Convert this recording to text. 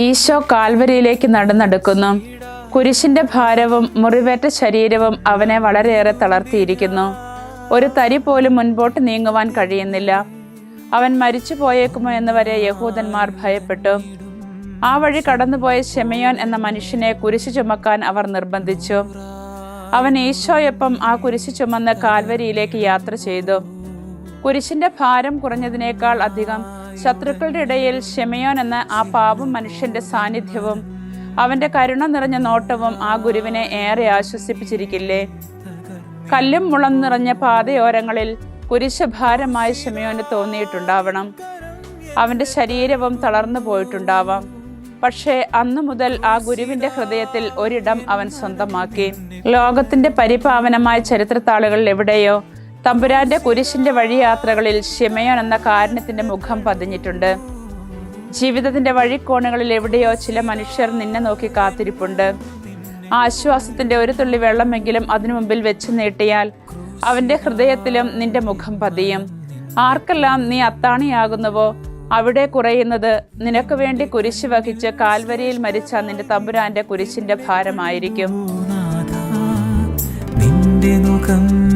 ഈശോ കാൽവരിയിലേക്ക് നടന്നെടുക്കുന്നു. കുരിശിന്റെ ഭാരവും മുറിവേറ്റ ശരീരവും അവനെ വളരെയേറെ തളർത്തിയിരിക്കുന്നു. ഒരു തരി പോലും മുൻപോട്ട് നീങ്ങുവാൻ കഴിയുന്നില്ല. അവൻ മരിച്ചു പോയേക്കുമോ എന്ന് വരെ യഹൂദന്മാർ ഭയപ്പെട്ടു. ആ വഴി കടന്നുപോയ ഷെമയോൻ എന്ന മനുഷ്യനെ കുരിശു ചുമക്കാൻ അവർ നിർബന്ധിച്ചു. അവൻ ഈശോയൊപ്പം ആ കുരിശു ചുമന്ന് കാൽവരിയിലേക്ക് യാത്ര ചെയ്തു. കുരിശിന്റെ ഭാരം കുറഞ്ഞതിനേക്കാൾ അധികം ശത്രുക്കളുടെ ഇടയിൽ ഷെമയോൻ എന്ന ആ പാപം മനുഷ്യന്റെ സാന്നിധ്യവും അവന്റെ കരുണ നിറഞ്ഞ നോട്ടവും ആ ഗുരുവിനെ ഏറെ ആശ്വസിപ്പിച്ചിരിക്കില്ലേ? കല്ലും മുളം നിറഞ്ഞ പാതയോരങ്ങളിൽ കുരിശഭാരമായി ഷെമയോന് തോന്നിയിട്ടുണ്ടാവണം. അവന്റെ ശരീരവും തളർന്നു പോയിട്ടുണ്ടാവാം. പക്ഷേ അന്നു മുതൽ ആ ഗുരുവിന്റെ ഹൃദയത്തിൽ ഒരിടം അവൻ സ്വന്തമാക്കി. ലോകത്തിന്റെ പരിപാവനമായ ചരിത്രത്താളുകളിൽ എവിടെയോ തമ്പുരാന്റെ കുരിശിന്റെ വഴിയാത്രകളിൽ ഷിമയോൻ എന്ന കാരണത്തിന്റെ മുഖം പതിഞ്ഞിട്ടുണ്ട്. ജീവിതത്തിന്റെ വഴിക്കോണുകളിൽ എവിടെയോ ചില മനുഷ്യർ നിന്നെ നോക്കി കാത്തിരിപ്പുണ്ട്. ആശ്വാസത്തിന്റെ ഒരു തുള്ളി വെള്ളമെങ്കിലും അതിനു മുമ്പിൽ വെച്ച് നീട്ടിയാൽ അവന്റെ ഹൃദയത്തിലും നിന്റെ മുഖം പതിയും. ആർക്കെല്ലാം നീ അത്താണിയാകുന്നുവോ? അവിടെ കുറയുന്നത് നിനക്ക് വേണ്ടി കുരിശ് വഹിച്ച് കാൽവരിയിൽ മരിച്ച നിന്റെ തമ്പുരാന്റെ കുരിശിന്റെ ഭാരമായിരിക്കും. നിന്റെ മുഖം